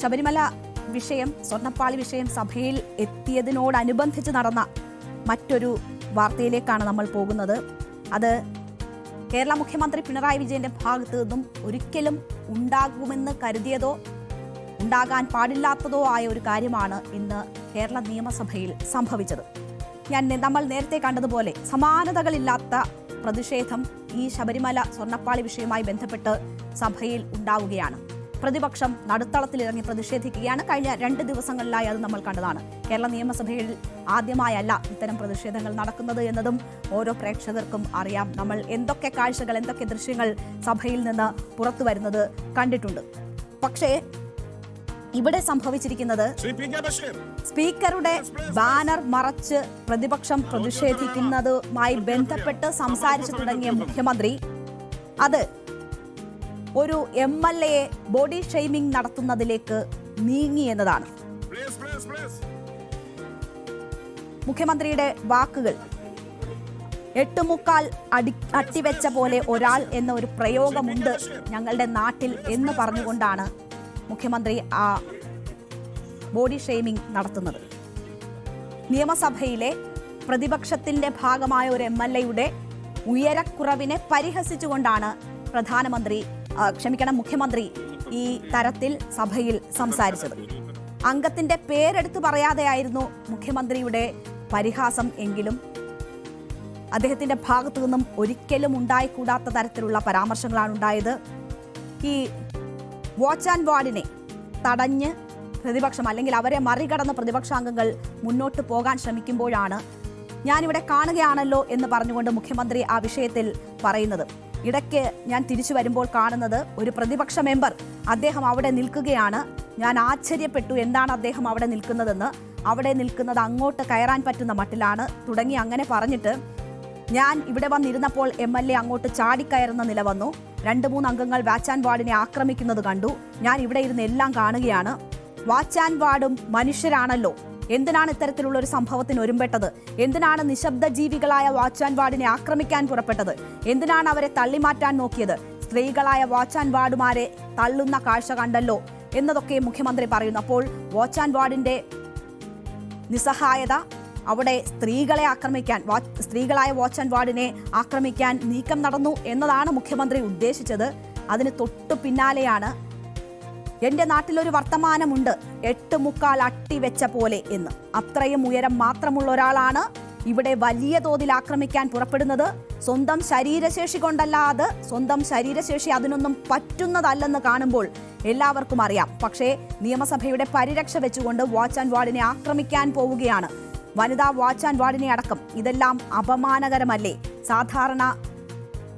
ശബരിമല വിഷയം സ്വർണപ്പാളി വിഷയം സഭയിൽ എത്തിയതിനോടനുബന്ധിച്ച് നടന്ന മറ്റൊരു വാർത്തയിലേക്കാണ് നമ്മൾ പോകുന്നത്. അത് കേരള മുഖ്യമന്ത്രി പിണറായി വിജയന്റെ ഭാഗത്തു നിന്നും ഒരിക്കലും ഉണ്ടാകുമെന്ന് കരുതിയതോ ഉണ്ടാകാൻ പാടില്ലാത്തതോ ആയ ഒരു കാര്യമാണ് ഇന്ന് കേരള നിയമസഭയിൽ സംഭവിച്ചത്. ഞാൻ നമ്മൾ നേരത്തെ കണ്ടതുപോലെ സമാനതകളില്ലാത്ത പ്രതിഷേധം ഈ ശബരിമല സ്വർണപ്പാളി വിഷയവുമായി ബന്ധപ്പെട്ട് സഭയിൽ ഉണ്ടാവുകയാണ്. പ്രതിപക്ഷം നടുത്തളത്തിലിറങ്ങി പ്രതിഷേധിക്കുകയാണ്. കഴിഞ്ഞ രണ്ട് ദിവസങ്ങളിലായി അത് നമ്മൾ കണ്ടതാണ്. കേരള നിയമസഭയിൽ ആദ്യമായല്ല ഇത്തരം പ്രതിഷേധങ്ങൾ നടക്കുന്നത് എന്നതും ഓരോ പ്രേക്ഷകർക്കും അറിയാം. നമ്മൾ എന്തൊക്കെ കാഴ്ചകൾ എന്തൊക്കെ ദൃശ്യങ്ങൾ സഭയിൽ നിന്ന് പുറത്തു വരുന്നത് കണ്ടിട്ടുണ്ട്. പക്ഷേ ഇവിടെ സംഭവിച്ചിരിക്കുന്നത് സ്പീക്കറുടെ ബാനർ മറച്ച് പ്രതിപക്ഷം പ്രതിഷേധിക്കുന്നതുമായി ബന്ധപ്പെട്ട് സംസാരിച്ചു തുടങ്ങിയ മുഖ്യമന്ത്രി. അത് ഒരു എം എൽ എയെ ബോഡി ഷെയ്മിംഗ് നടത്തുന്നതിലേക്ക് നീങ്ങി എന്നതാണ്. മുഖ്യമന്ത്രിയുടെ വാക്കുകൾ എട്ടുമുക്കാൽ അടി അട്ടിവെച്ച പോലെ ഒരാൾ എന്ന ഒരു പ്രയോഗമുണ്ട് ഞങ്ങളുടെ നാട്ടിൽ എന്ന് പറഞ്ഞുകൊണ്ടാണ് മുഖ്യമന്ത്രി ആ ബോഡി ഷെയ്മിംഗ് നടത്തുന്നത്. നിയമസഭയിലെ പ്രതിപക്ഷത്തിന്റെ ഭാഗമായ ഒരു എം എൽ എയുടെ ഉയരക്കുറവിനെ പരിഹസിച്ചുകൊണ്ടാണ് പ്രധാനമന്ത്രി ക്ഷമിക്കണം മുഖ്യമന്ത്രി ഈ തരത്തിൽ സഭയിൽ സംസാരിച്ചത്. അംഗത്തിന്റെ പേരെടുത്ത് പറയാതെയായിരുന്നു മുഖ്യമന്ത്രിയുടെ പരിഹാസം എങ്കിലും. അദ്ദേഹത്തിന്റെ ഭാഗത്തു നിന്നും ഒരിക്കലും ഉണ്ടായിക്കൂടാത്ത തരത്തിലുള്ള പരാമർശങ്ങളാണ് ഉണ്ടായത്. ഈ വാച്ച് ആൻഡ് വാർഡിനെ തടഞ്ഞ് പ്രതിപക്ഷം അല്ലെങ്കിൽ അവരെ മറികടന്ന പ്രതിപക്ഷാംഗങ്ങൾ മുന്നോട്ട് പോകാൻ ശ്രമിക്കുമ്പോഴാണ് ഞാനിവിടെ കാണുകയാണല്ലോ എന്ന് പറഞ്ഞുകൊണ്ട് മുഖ്യമന്ത്രി ആ വിഷയത്തിൽ പറയുന്നത്. ഇടയ്ക്ക് ഞാൻ തിരിച്ചു വരുമ്പോൾ കാണുന്നത് ഒരു പ്രതിപക്ഷ മെമ്പർ അദ്ദേഹം അവിടെ നിൽക്കുകയാണ്. ഞാൻ ആശ്ചര്യപ്പെട്ടു എന്താണ് അദ്ദേഹം അവിടെ നിൽക്കുന്നതെന്ന്. അവിടെ നിൽക്കുന്നത് അങ്ങോട്ട് കയറാൻ പറ്റുന്ന മട്ടിലാണ് തുടങ്ങി അങ്ങനെ പറഞ്ഞിട്ട് ഞാൻ ഇവിടെ വന്നിരുന്നപ്പോൾ എം എൽ എ അങ്ങോട്ട് ചാടിക്കയറുന്ന നില വന്നു. രണ്ട് മൂന്ന് അംഗങ്ങൾ വാച്ച് ആൻഡ് വാർഡിനെ ആക്രമിക്കുന്നത് കണ്ടു. ഞാൻ ഇവിടെ ഇരുന്ന് എല്ലാം കാണുകയാണ്. വാച്ച് ആൻഡ് വാർഡും മനുഷ്യരാണല്ലോ. എന്തിനാണ് ഇത്തരത്തിലുള്ള ഒരു സംഭവത്തിന് ഒരുമ്പെട്ടത്? എന്തിനാണ് നിശബ്ദ ജീവികളായ വാച്ച് ആൻഡ് വാർഡിനെ ആക്രമിക്കാൻ പുറപ്പെട്ടത്? എന്തിനാണ് അവരെ തള്ളിമാറ്റാൻ നോക്കിയത്? സ്ത്രീകളായ വാച്ച് ആൻഡ് വാർഡുമാരെ തള്ളുന്ന കാഴ്ച കണ്ടല്ലോ എന്നതൊക്കെ മുഖ്യമന്ത്രി പറയുന്നു. അപ്പോൾ വാച്ച് ആൻഡ് വാർഡിന്റെ നിസ്സഹായത അവിടെ സ്ത്രീകളെ ആക്രമിക്കാൻ സ്ത്രീകളായ വാച്ച് ആൻഡ് വാർഡിനെ ആക്രമിക്കാൻ നീക്കം നടന്നു എന്നതാണ് മുഖ്യമന്ത്രി ഉദ്ദേശിച്ചത്. അതിന് തൊട്ടു പിന്നാലെയാണ് എന്റെ നാട്ടിലൊരു വർത്തമാനമുണ്ട്. എട്ട് മുക്കാൽ അട്ടി വെച്ച പോലെ എന്ന്. അത്രയും ഉയരം മാത്രമുള്ള ഒരാളാണ് ഇവിടെ വലിയ തോതിൽ ആക്രമിക്കാൻ പുറപ്പെടുന്നത്. സ്വന്തം ശരീരശേഷി കൊണ്ടല്ലാതെ സ്വന്തം ശരീരശേഷി അതിനൊന്നും പറ്റുന്നതല്ലെന്ന് കാണുമ്പോൾ എല്ലാവർക്കും അറിയാം. പക്ഷേ നിയമസഭയുടെ പരിരക്ഷ വെച്ചുകൊണ്ട് വാച്ച് ആൻഡ് വാർഡിനെ ആക്രമിക്കാൻ പോവുകയാണ്. വനിതാ വാച്ച് ആൻഡ് വാർഡിനെ അടക്കം ഇതെല്ലാം അപമാനകരമല്ലേ? സാധാരണ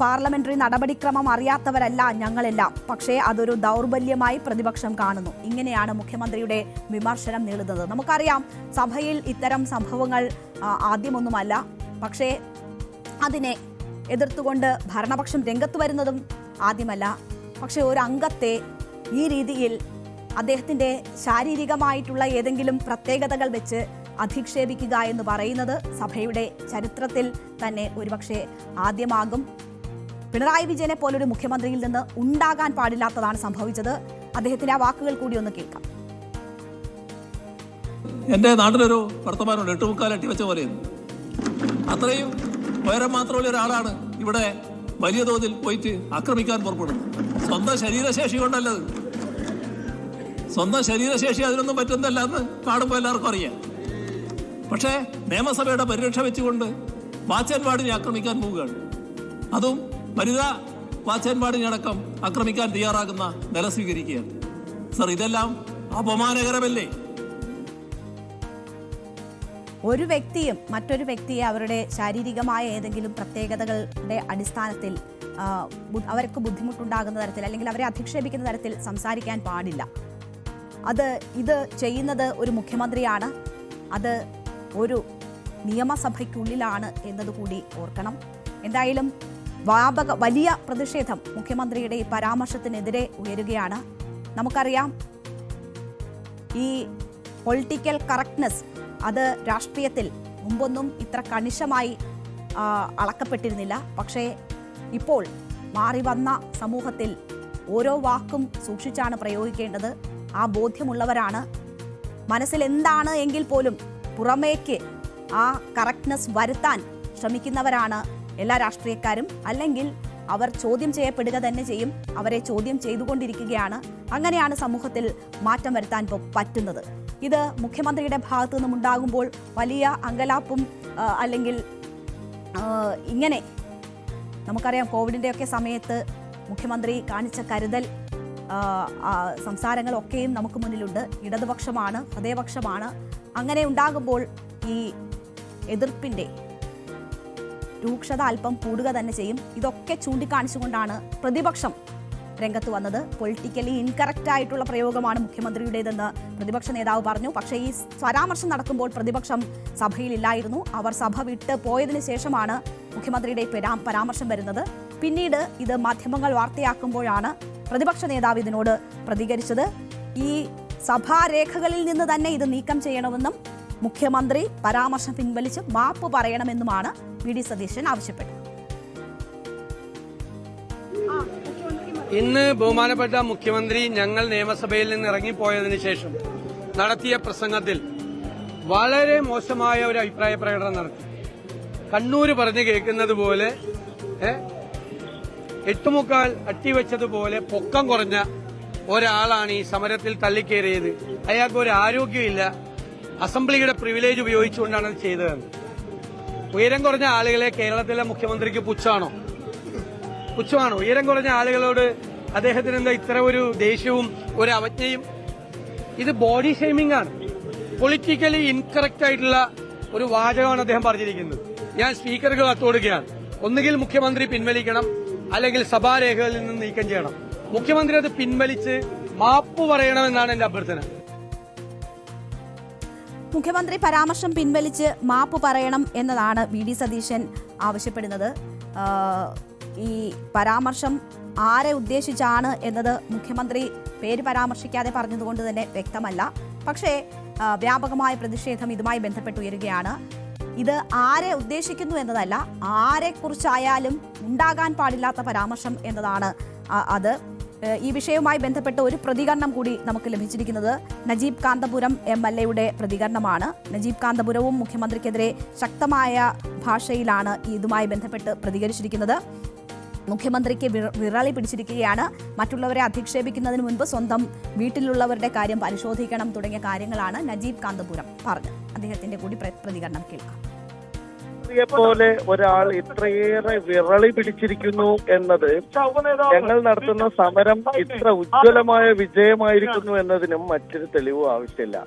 പാർലമെന്ററി നടപടിക്രമം അറിയാത്തവരല്ല ഞങ്ങളെല്ലാം. പക്ഷേ അതൊരു ദൗർബല്യമായി പ്രതിപക്ഷം കാണുന്നു. ഇങ്ങനെയാണ് മുഖ്യമന്ത്രിയുടെ വിമർശനം നീളുന്നത് നമുക്കറിയാം സഭയിൽ ഇത്തരം സംഭവങ്ങൾ ആദ്യമൊന്നുമല്ല. പക്ഷേ അതിനെ എതിർത്തുകൊണ്ട് ഭരണപക്ഷം രംഗത്ത് വരുന്നതും ആദ്യമല്ല. പക്ഷേ ഒരു അംഗത്തെ ഈ രീതിയിൽ അദ്ദേഹത്തിന്റെ ശാരീരികമായിട്ടുള്ള ഏതെങ്കിലും പ്രത്യേകതകൾ വെച്ച് അധിക്ഷേപിക്കുക എന്ന് പറയുന്നത് സഭയുടെ ചരിത്രത്തിൽ തന്നെ ഒരുപക്ഷെ ആദ്യമാകും. പിണറായി വിജയനെ പോലൊരു മുഖ്യമന്ത്രിയിൽ നിന്ന് ഉണ്ടാകാൻ പാടില്ലാത്തതാണ് സംഭവിച്ചത്. അദ്ദേഹത്തിന്റെ ആ വാക്കുകൾ കൂടി ഒന്ന് കേൾക്കാം. എന്റെ നാട്ടിലൊരു വർത്തമാനമുണ്ട്. എട്ട് മുക്കാൽ അട്ടി വെച്ച പോലെ അത്രയും ഉയരം മാത്രമുള്ള ഒരാളാണ് ഇവിടെ വലിയ തോതിൽ പോയിട്ട് ആക്രമിക്കാൻ പുറപ്പെടുന്നത്. സ്വന്തം ശരീരശേഷി കൊണ്ടല്ലത്. സ്വന്തം ശരീരശേഷി അതിനൊന്നും പറ്റുന്നല്ല എന്ന് കാണുമ്പോൾ എല്ലാവർക്കും അറിയാം. പക്ഷേ നിയമസഭയുടെ പരിരക്ഷ വെച്ചുകൊണ്ട് വാച്ച് ആൻഡ് ആക്രമിക്കാൻ പോവുകയാണ്. അതും വനിതാ വാച്ച് ആൻഡ് അടക്കം ആക്രമിക്കാൻ തയ്യാറാകുന്ന നില സ്വീകരിക്കുകയാണ്. സർ ഇതെല്ലാം അപമാനകരമല്ലേ? ഒരു വ്യക്തിയും മറ്റൊരു വ്യക്തിയെ അവരുടെ ശാരീരികമായ ഏതെങ്കിലും പ്രത്യേകതകളുടെ അടിസ്ഥാനത്തിൽ അവർക്ക് ബുദ്ധിമുട്ടുണ്ടാകുന്ന തരത്തിൽ അല്ലെങ്കിൽ അവരെ അധിക്ഷേപിക്കുന്ന തരത്തിൽ സംസാരിക്കാൻ പാടില്ല. അത് ഇത് ചെയ്യുന്നത് ഒരു മുഖ്യമന്ത്രിയാണ്. അത് ഒരു നിയമസഭയ്ക്കുള്ളിലാണ് എന്നതുകൂടി ഓർക്കണം. എന്തായാലും വ്യാപക വലിയ പ്രതിഷേധം മുഖ്യമന്ത്രിയുടെ ഈ പരാമർശത്തിനെതിരെ ഉയരുകയാണ്. നമുക്കറിയാം ഈ പൊളിറ്റിക്കൽ കറക്റ്റ്നെസ് അത് രാഷ്ട്രീയത്തിൽ മുമ്പൊന്നും ഇത്ര കണിശമായി അളക്കപ്പെട്ടിരുന്നില്ല. പക്ഷേ ഇപ്പോൾ മാറി വന്ന സമൂഹത്തിൽ ഓരോ വാക്കും സൂക്ഷിച്ചാണ് പ്രയോഗിക്കേണ്ടത്. ആ ബോധ്യമുള്ളവരാണ്. മനസ്സിൽ എന്താണ് എങ്കിൽ പോലും പുറമേക്ക് ആ കറക്റ്റ്നെസ് വരുത്താൻ ശ്രമിക്കുന്നവരാണ് എല്ലാ രാഷ്ട്രീയക്കാരും അല്ലെങ്കിൽ അവർ ചോദ്യം ചെയ്യപ്പെടുക തന്നെ ചെയ്യും അവരെ ചോദ്യം ചെയ്തുകൊണ്ടിരിക്കുകയാണ്. അങ്ങനെയാണ് സമൂഹത്തിൽ മാറ്റം വരുത്താൻ പറ്റുന്നത്. ഇത് മുഖ്യമന്ത്രിയുടെ ഭാഗത്തു നിന്നും ഉണ്ടാകുമ്പോൾ വലിയ അങ്കലാപ്പും അല്ലെങ്കിൽ ഇങ്ങനെ നമുക്കറിയാം കോവിഡിന്റെയൊക്കെ സമയത്ത് മുഖ്യമന്ത്രി കാണിച്ച കരുതൽ സംസാരങ്ങളൊക്കെയും നമുക്ക് മുന്നിലുണ്ട്. ഇടതുപക്ഷമാണ് ഹൃദയപക്ഷമാണ്. അങ്ങനെ ഉണ്ടാകുമ്പോൾ ഈ എതിർപ്പിന്റെ രൂക്ഷത അല്പം കൂടുക തന്നെ ചെയ്യും. ഇതൊക്കെ ചൂണ്ടിക്കാണിച്ചുകൊണ്ടാണ് പ്രതിപക്ഷം രംഗത്ത് വന്നത്. പൊളിറ്റിക്കലി ഇൻകറക്റ്റ് ആയിട്ടുള്ള പ്രയോഗമാണ് മുഖ്യമന്ത്രിയുടേതെന്ന് പ്രതിപക്ഷ നേതാവ് പറഞ്ഞു. പക്ഷേ ഈ പരാമർശം നടക്കുമ്പോൾ പ്രതിപക്ഷം സഭയിലില്ലായിരുന്നു. അവർ സഭ വിട്ട് പോയതിനു ശേഷമാണ് മുഖ്യമന്ത്രിയുടെ പരാ- പരാമർശം വരുന്നത്. പിന്നീട് ഇത് മാധ്യമങ്ങൾ വാർത്തയാക്കുമ്പോഴാണ് പ്രതിപക്ഷ നേതാവ് ഇതിനോട് പ്രതികരിച്ചത്. ഈ സഭാരേഖകളിൽ നിന്ന് തന്നെ ഇത് നീക്കം ചെയ്യണമെന്നും മുഖ്യമന്ത്രി പരാമർശം പിൻവലിച്ച് മാപ്പ് പറയണമെന്നുമാണ് വി ഡി സതീശൻ ആവശ്യപ്പെട്ടത്. ഇന്ന് ബഹുമാനപ്പെട്ട മുഖ്യമന്ത്രി ഞങ്ങൾ നിയമസഭയിൽ നിന്ന് ഇറങ്ങിപ്പോയതിനു ശേഷം നടത്തിയ പ്രസംഗത്തിൽ വളരെ മോശമായ ഒരു അഭിപ്രായ പ്രകടനം നടത്തി. കണ്ണൂര് പറഞ്ഞു കേൾക്കുന്നത് പോലെ എട്ടുമുക്കാൽ അട്ടിവെച്ചതുപോലെ പൊക്കം കുറഞ്ഞ ഒരാളാണ് ഈ സമരത്തിൽ തള്ളിക്കേറിയത്. അയാൾക്ക് ഒരു ആരോഗ്യമില്ല അസംബ്ലിയുടെ പ്രിവിലേജ് ഉപയോഗിച്ചുകൊണ്ടാണ് അത് ചെയ്തതെന്ന്. ഉയരം കുറഞ്ഞ ആളുകളെ കേരളത്തിലെ മുഖ്യമന്ത്രിക്ക് പുച്ഛാണോ? പുച്ഛമാണോ. ഉയരം കുറഞ്ഞ ആളുകളോട് അദ്ദേഹത്തിന് എന്താ ഇത്ര ഒരു ദേഷ്യവും ഒരു അവജ്ഞയും? ഇത് ബോഡി ഷെയ്മിംഗ് ആണ്. പൊളിറ്റിക്കലി ഇൻകറക്റ്റ് ആയിട്ടുള്ള ഒരു വാചകമാണ് അദ്ദേഹം പറഞ്ഞിരിക്കുന്നത്. ഞാൻ സ്പീക്കർക്ക് കത്തോടുകയാണ് ഒന്നുകിൽ മുഖ്യമന്ത്രി പിൻവലിക്കണം അല്ലെങ്കിൽ സഭാരേഖകളിൽ നിന്ന് നീക്കം ചെയ്യണം. മുഖ്യമന്ത്രി അത് പിൻവലിച്ച് മാപ്പ് പറയണമെന്നാണ് എന്റെ അഭ്യർത്ഥന. മുഖ്യമന്ത്രി പരാമർശം പിൻവലിച്ച് മാപ്പ് പറയണം എന്നതാണ് വി ഡി സതീശൻ ആവശ്യപ്പെടുന്നത്. ഈ പരാമർശം ആരെ ഉദ്ദേശിച്ചാണ് എന്നത് മുഖ്യമന്ത്രി പേര് പരാമർശിക്കാതെ പറഞ്ഞതുകൊണ്ട് തന്നെ വ്യക്തമല്ല. പക്ഷേ വ്യാപകമായ പ്രതിഷേധം ഇതുമായി ബന്ധപ്പെട്ട് ഉയരുകയാണ്. ഇത് ആരെ ഉദ്ദേശിക്കുന്നു എന്നതല്ല ആരെക്കുറിച്ചായാലും ഉണ്ടാകാൻ പാടില്ലാത്ത പരാമർശം എന്നതാണ് അത്. ഈ വിഷയവുമായി ബന്ധപ്പെട്ട ഒരു പ്രതികരണം കൂടി നമുക്ക് ലഭിച്ചിരിക്കുന്നത് നജീബ് കാന്തപുരം എം എൽ എയുടെ പ്രതികരണമാണ്. നജീബ് കാന്തപുരവും മുഖ്യമന്ത്രിക്കെതിരെ ശക്തമായ ഭാഷയിലാണ് ഇതുമായി ബന്ധപ്പെട്ട് പ്രതികരിച്ചിരിക്കുന്നത്. മുഖ്യമന്ത്രിക്ക് വിറ- വിറളി പിടിച്ചിരിക്കുകയാണ്. മറ്റുള്ളവരെ അധിക്ഷേപിക്കുന്നതിന് മുൻപ് സ്വന്തം വീട്ടിലുള്ളവരുടെ കാര്യം പരിശോധിക്കണം തുടങ്ങിയ കാര്യങ്ങളാണ് നജീബ് കാന്തപുരം പറഞ്ഞത്. അദ്ദേഹത്തിന്റെ കൂടി പ്രതികരണം കേൾക്കാം. പോലെ ഒരാൾ ഇത്രയേറെ വിറളി പിടിച്ചിരിക്കുന്നു എന്നത് ഞങ്ങൾ നടത്തുന്ന സമരം ഇത്ര ഉജ്ജ്വലമായ വിജയമായിരിക്കുന്നു എന്നതിനും മറ്റൊരു തെളിവ് ആവശ്യമില്ല.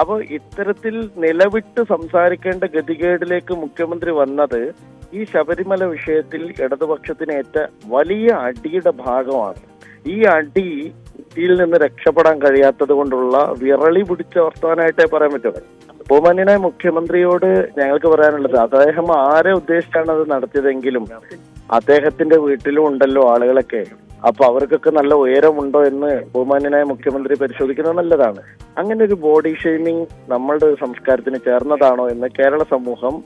അപ്പോൾ ഇത്തരത്തിൽ നിലവിട്ട് സംസാരിക്കേണ്ട ഗതികേടിലേക്ക് മുഖ്യമന്ത്രി വന്നത് ഈ ശബരിമല വിഷയത്തിൽ ഇടതുപക്ഷത്തിനേറ്റ വലിയ അടിയുടെ ഭാഗമാണ്. ഈ അടി ഇതിൽ നിന്ന് രക്ഷപ്പെടാൻ കഴിയാത്തത് കൊണ്ടുള്ള വിറളി പിടിച്ച വർത്തമാനമായിട്ടേ പറയാൻ പറ്റുള്ളൂ ബഹുമാന്യനായ മുഖ്യമന്ത്രിയോട് ഞങ്ങൾക്ക് പറയാനുള്ളത് അദ്ദേഹം ആരെ ഉദ്ദേശിച്ചാണ് അത് നടത്തിയതെങ്കിലും അദ്ദേഹത്തിന്റെ വീട്ടിലും ഉണ്ടല്ലോ ആളുകളൊക്കെ. അപ്പൊ അവർക്കൊക്കെ നല്ല ഉയരമുണ്ടോ എന്ന് ബഹുമാന്യനായ മുഖ്യമന്ത്രി പരിശോധിക്കുന്നത് നല്ലതാണ്. അങ്ങനെ ഒരു ബോഡി ഷെയ്മിങ് നമ്മളുടെ സംസ്കാരത്തിന് ചേർന്നതാണോ എന്ന് കേരള സമൂഹം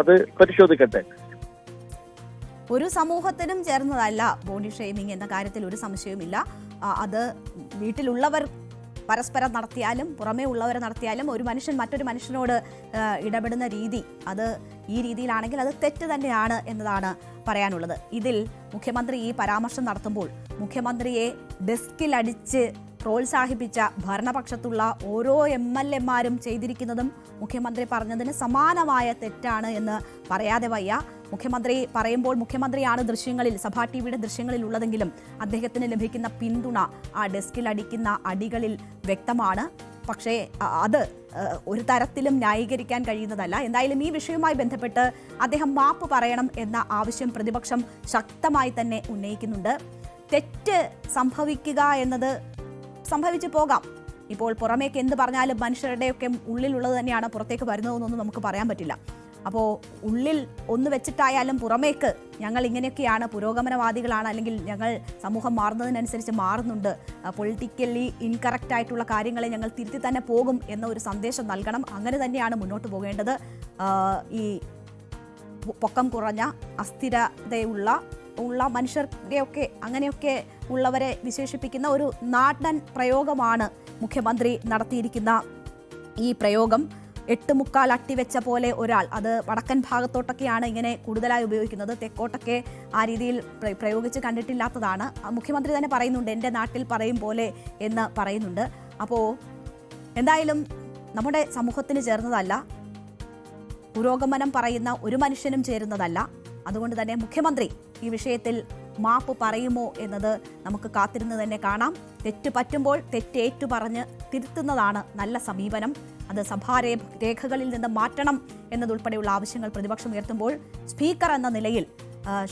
അത് പരിശോധിക്കട്ടെ. ഒരു സമൂഹത്തിനും ചേർന്നതല്ല ബോഡി ഷെയ്മിങ് എന്ന കാര്യത്തിൽ ഒരു സംശയവുമില്ല. അത് വീട്ടിലുള്ളവർ പരസ്പരം നടത്തിയാലും പുറമേ ഉള്ളവരെ നടത്തിയാലും ഒരു മനുഷ്യൻ മറ്റൊരു മനുഷ്യനോട് ഇടപെടുന്ന രീതി. അത് ഈ രീതിയിലാണെങ്കിൽ അത് തെറ്റ് തന്നെയാണ് എന്നതാണ് പറയാനുള്ളത്. ഇതിൽ മുഖ്യമന്ത്രി ഈ പരാമർശം നടത്തുമ്പോൾ മുഖ്യമന്ത്രിയെ ഡെസ്കിൽ അടിച്ച് പ്രോത്സാഹിപ്പിച്ച ഭരണപക്ഷത്തുള്ള ഓരോ എം എൽ എമാരും ചെയ്തിരിക്കുന്നതും മുഖ്യമന്ത്രി പറഞ്ഞതിന് സമാനമായ തെറ്റാണ് എന്ന് പറയാതെ വയ്യ. മുഖ്യമന്ത്രി പറയുമ്പോൾ മുഖ്യമന്ത്രിയാണ് ദൃശ്യങ്ങളിൽ സഭാ ടി വിയുടെ ദൃശ്യങ്ങളിൽ ഉള്ളതെങ്കിലും അദ്ദേഹത്തിന് ലഭിക്കുന്ന പിന്തുണ ആ ഡെസ്കിൽ അടിക്കുന്ന അടികളിൽ വ്യക്തമാണ്. പക്ഷേ അത് ഒരു തരത്തിലും ന്യായീകരിക്കാൻ കഴിയുന്നതല്ല. എന്തായാലും ഈ വിഷയവുമായി ബന്ധപ്പെട്ട് അദ്ദേഹം മാപ്പ് പറയണം എന്ന ആവശ്യം പ്രതിപക്ഷം ശക്തമായി തന്നെ ഉന്നയിക്കുന്നുണ്ട്. തെറ്റ് സംഭവിക്കുക എന്നത് സംഭവിച്ചു പോകാം. ഇപ്പോൾ പുറമേക്ക് എന്ത് പറഞ്ഞാലും മനുഷ്യരുടെയൊക്കെ ഉള്ളിലുള്ളത് തന്നെയാണ് പുറത്തേക്ക് വരുന്നതെന്നൊന്നും നമുക്ക് പറയാൻ പറ്റില്ല. അപ്പോൾ ഉള്ളിൽ ഒന്ന് വെച്ചിട്ടായാലും പുറമേക്ക് ഞങ്ങൾ ഇങ്ങനെയൊക്കെയാണ് പുരോഗമനവാദികളാണ് അല്ലെങ്കിൽ ഞങ്ങൾ സമൂഹം മാറുന്നതിനനുസരിച്ച് മാറുന്നുണ്ട്. പൊളിറ്റിക്കലി ഇൻകറക്റ്റ് ആയിട്ടുള്ള കാര്യങ്ങളെ ഞങ്ങൾ തിരുത്തി തന്നെ പോകും എന്ന ഒരു സന്ദേശം നൽകണം. അങ്ങനെ തന്നെയാണ് മുന്നോട്ട് പോകേണ്ടത്. ഈ പൊക്കം കുറഞ്ഞ അസ്ഥിരതയുള്ള ഉള്ള മനുഷ്യരുടെയൊക്കെ അങ്ങനെയൊക്കെ ഉള്ളവരെ വിശേഷിപ്പിക്കുന്ന ഒരു നാടൻ പ്രയോഗമാണ് മുഖ്യമന്ത്രി നടത്തിയിരിക്കുന്ന ഈ പ്രയോഗം. എട്ട് മുക്കാൽ അട്ടിവെച്ച പോലെ ഒരാൾ അത് വടക്കൻ ഭാഗത്തോട്ടൊക്കെയാണ് ഇങ്ങനെ കൂടുതലായി ഉപയോഗിക്കുന്നത്. തെക്കോട്ടൊക്കെ ആ രീതിയിൽ പ്ര- പ്രയോഗിച്ച് കണ്ടിട്ടില്ലാത്തതാണ്. മുഖ്യമന്ത്രി തന്നെ പറയുന്നുണ്ട് എന്റെ നാട്ടിൽ പറയും പോലെ എന്ന് പറയുന്നുണ്ട്. അപ്പോൾ എന്തായാലും നമ്മുടെ സമൂഹത്തിന് ചേർന്നതല്ല പുരോഗമനം പറയുന്ന ഒരു മനുഷ്യനും ചേരുന്നതല്ല. അതുകൊണ്ട് തന്നെ മുഖ്യമന്ത്രി ഈ വിഷയത്തിൽ മാപ്പ് പറയുമോ എന്നത് നമുക്ക് കാത്തിരുന്ന് തന്നെ കാണാം. തെറ്റ് പറ്റുമ്പോൾ തെറ്റേറ്റു പറഞ്ഞ് തിരുത്തുന്നതാണ് നല്ല സമീപനം. അത് സഭാരേ രേഖകളിൽ നിന്ന് മാറ്റണം എന്നതുൾപ്പെടെയുള്ള ആവശ്യങ്ങൾ പ്രതിപക്ഷം ഉയർത്തുമ്പോൾ സ്പീക്കർ എന്ന നിലയിൽ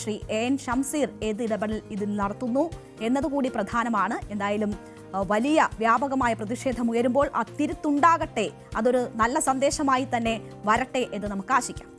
ശ്രീ എ എൻ ഷംസീർ ഏത് ഇടപെടൽ ഇതിൽ നടത്തുന്നു എന്നതുകൂടി പ്രധാനമാണ്. എന്തായാലും വലിയ വ്യാപകമായ പ്രതിഷേധം ഉയരുമ്പോൾ ആ തിരുത്തുണ്ടാകട്ടെ അതൊരു നല്ല സന്ദേശമായി തന്നെ വരട്ടെ എന്ന് നമുക്ക് ആശിക്കാം.